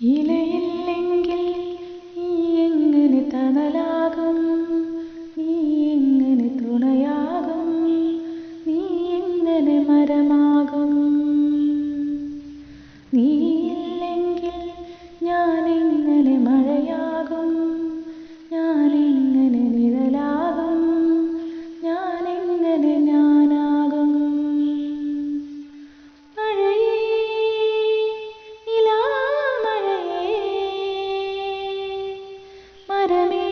ഇലയില്ലെങ്കിൽ to me.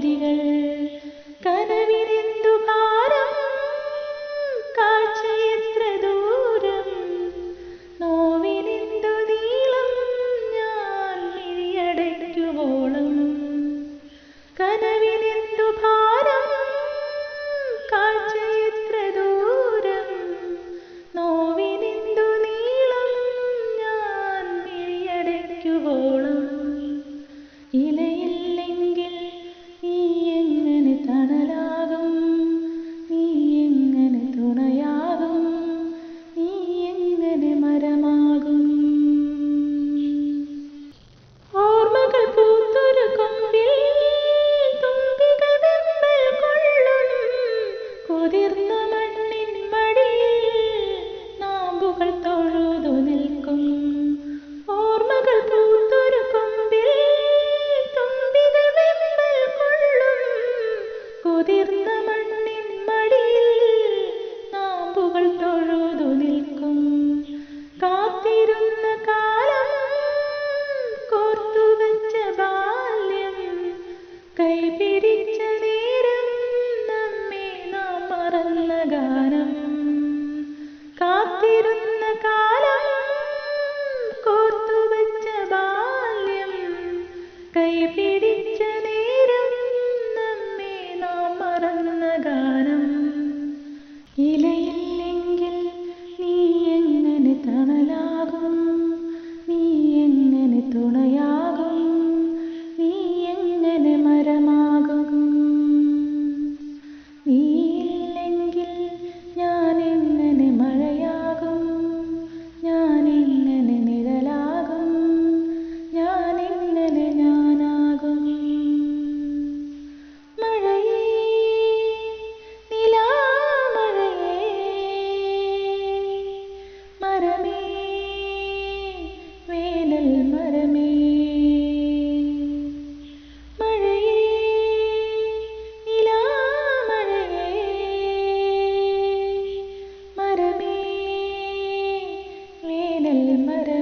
വരികൾ കനവിനെന്തു ഭാരം കാഴ്ചയെത്ര ദൂരം. നോവിനെന്തു നീളം ഞാൻ മിഴിയടയ്ക്കുവോളം. കനവി കുളിർന്ന മണ്ണിൻ മടിയിൽ നാമ്പുകൾ തൊഴുതു നിൽക്കും. കാത്തിരുന്ന കാലം കോർത്തു വെച്ച ബാല്യം കൈപിരിച്ച നേരം നമ്മെ നാം മറന്ന ഗാനം.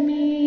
me.